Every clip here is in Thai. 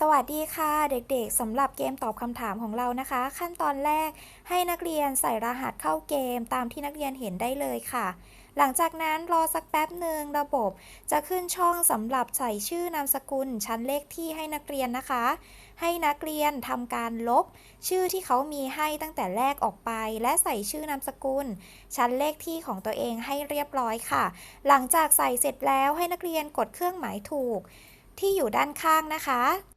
สวัสดีค่ะเด็กๆสำหรับเกมตอบคำถามของเรานะคะ ขั้นตอนแรกให้นักเรียนใส่รหัสเข้าเกมตามที่นักเรียนเห็นได้เลยค่ะ หลังจากนั้นรอสักแป๊บหนึ่งระบบ จะขึ้นช่องสำหรับใส่ชื่อนามสกุล ชั้นเลขที่ให้นักเรียนนะคะ ให้นักเรียนทำการลบ ชื่อที่เขามีให้ตั้งแต่แรกออกไป และใส่ชื่อนามสกุล ชั้นเลขที่ของตัวเองให้เรียบร้อยค่ะ หลังจากใส่เสร็จแล้วให้นักเรียนกดเครื่องหมายถูก ที่อยู่ด้านข้างนะคะ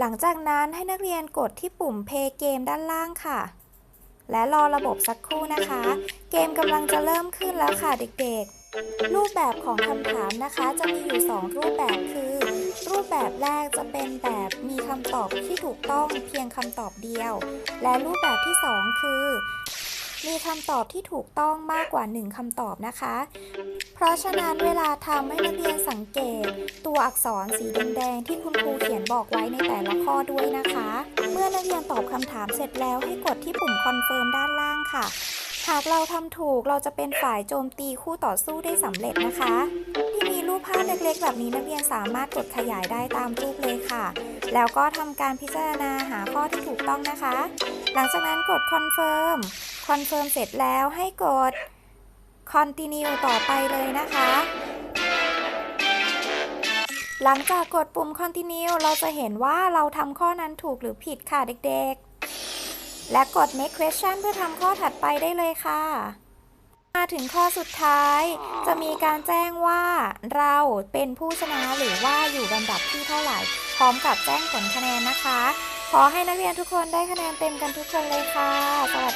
หลังจากนั้นให้นักเรียนกดที่ปุ่ม Play Game ด้านล่างค่ะ และรอระบบสักครู่นะคะ เกมกำลังจะเริ่มขึ้นแล้วค่ะเด็กๆ รูปแบบของคำถามนะคะจะมีอยู่ 2 รูปแบบคือ รูปแบบแรกจะเป็นแบบมีคำตอบที่ถูกต้องเพียงคำตอบเดียว และรูปแบบที่ 2 คือ มีคำตอบที่ถูกต้องมากกว่า 1คำตอบนะคะ เพราะฉะนั้นเวลาทำให้นักเรียนสังเกต ตัวอักษรสีแดงๆที่คุณครูเขียนบอกไว้ในแต่ละข้อด้วยนะคะ เมื่อนักเรียนตอบคำถามเสร็จแล้วให้กดที่ปุ่มคอนเฟิร์มด้านล่างค่ะ หากเราทำถูกเราจะเป็นฝ่ายโจมตีคู่ต่อสู้ได้สำเร็จนะคะที่มีรูปภาพเล็กๆ แบบนี้นักเรียนสามารถกดขยายได้ตามรูปเลยค่ะ แล้วก็ทำการพิจารณาหาข้อที่ถูกต้องนะคะ หลังจากนั้นกดคอนเฟิร์มคอนเฟิร์มเสร็จแล้วให้กด continue ต่อไปเลยนะคะ หลังจากกดปุ่ม continue เราจะเห็นว่าเราทำข้อนั้นถูกหรือผิดค่ะเด็กๆ และกด next question เพื่อทำข้อถัดไปได้เลยค่ะ มาถึงข้อสุดท้าย จะมีการแจ้งว่าเราเป็นผู้ชนะหรือว่าอยู่ลำดับที่เท่าไหร่ พร้อมกับแจ้งผลคะแนนนะคะ ขอให้นักเรียนทุกคนได้คะแนนเต็มกันทุกคนเลยค่ะ สวัสดีค่ะ